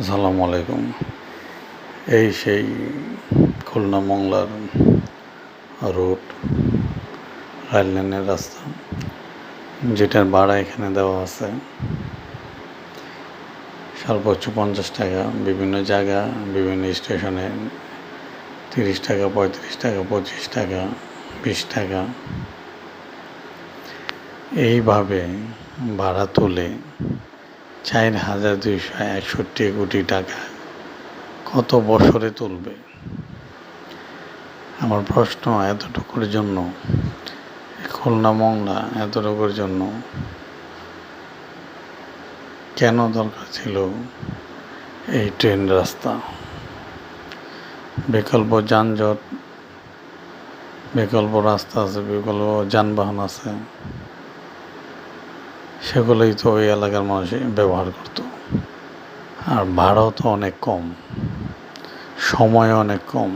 আসসালামু আলাইকুম। এই সেই খুলনা মংলার রোড, রেল লাইনের রাস্তা, যেটার ভাড়া এখানে দেওয়া আছে সর্বোচ্চ পঞ্চাশ টাকা। বিভিন্ন জায়গা, বিভিন্ন স্টেশনে তিরিশ টাকা, পঁয়ত্রিশ টাকা, পঁচিশ টাকা, বিশ টাকা। এইভাবে ভাড়া তুলে চার হাজার দুইশো একষট্টি কোটি টাকা। কত বছরে তুলবে? আমার প্রশ্ন এতটুকুর জন্য, খুলনা মংলা এতটুকুর জন্য কেন দরকার ছিল এই ট্রেন রাস্তা? বিকল্প যানজট, বিকল্প রাস্তা আছে, বিকল্প যানবাহন আছে। সেগুলোই তো ওই এলাকার মানুষ ব্যবহার করত। আর ভাড়াও তো অনেক কম সময় অনেক কম।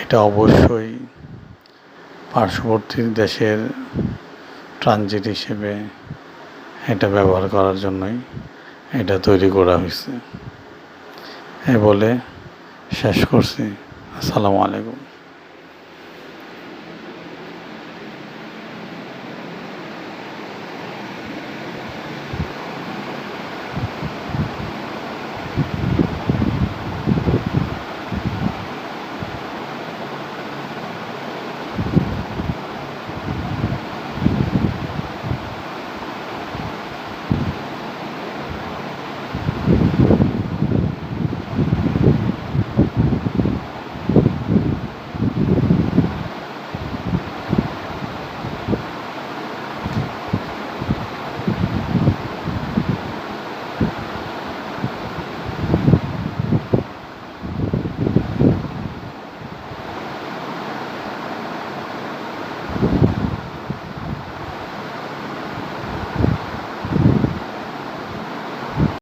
এটা অবশ্যই পার্শ্ববর্তী দেশের ট্রানজিট হিসেবে এটা ব্যবহার করার জন্যই এটা তৈরি করা হয়েছে। এ বলে শেষ করছি। আসসালামু আলাইকুম।